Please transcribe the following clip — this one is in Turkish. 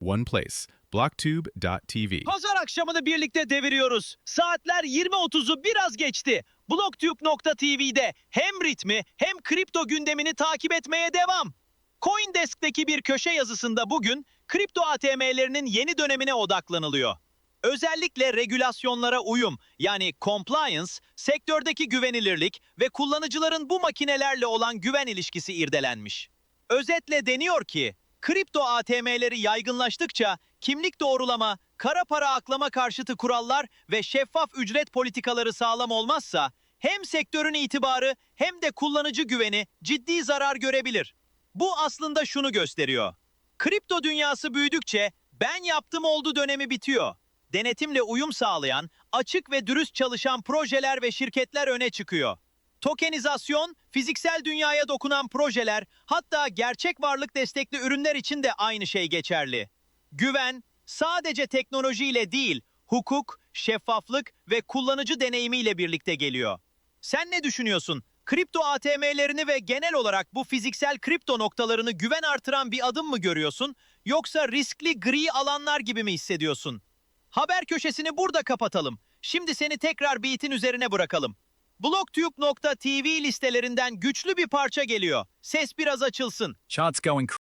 one place. Blocktube.tv. Pazar akşamını birlikte deviriyoruz. Saatler 20.30'u biraz geçti. Blocktube.tv'de hem ritmi hem kripto gündemini takip etmeye devam. Coindesk'teki bir köşe yazısında bugün kripto ATM'lerinin yeni dönemine odaklanılıyor. Özellikle regülasyonlara uyum yani compliance, sektördeki güvenilirlik ve kullanıcıların bu makinelerle olan güven ilişkisi irdelenmiş. Özetle deniyor ki, kripto ATM'leri yaygınlaştıkça kimlik doğrulama, kara para aklama karşıtı kurallar ve şeffaf ücret politikaları sağlam olmazsa hem sektörün itibarı hem de kullanıcı güveni ciddi zarar görebilir. Bu aslında şunu gösteriyor. Kripto dünyası büyüdükçe ben yaptım oldu dönemi bitiyor. Denetimle uyum sağlayan, açık ve dürüst çalışan projeler ve şirketler öne çıkıyor. Tokenizasyon, fiziksel dünyaya dokunan projeler, hatta gerçek varlık destekli ürünler için de aynı şey geçerli. Güven, sadece teknolojiyle değil, hukuk, şeffaflık ve kullanıcı deneyimiyle birlikte geliyor. Sen ne düşünüyorsun? Kripto ATM'lerini ve genel olarak bu fiziksel kripto noktalarını güven artıran bir adım mı görüyorsun? Yoksa riskli gri alanlar gibi mi hissediyorsun? Haber köşesini burada kapatalım. Şimdi seni tekrar beat'in üzerine bırakalım. Blocktube.tv listelerinden güçlü bir parça geliyor. Ses biraz açılsın. Charts going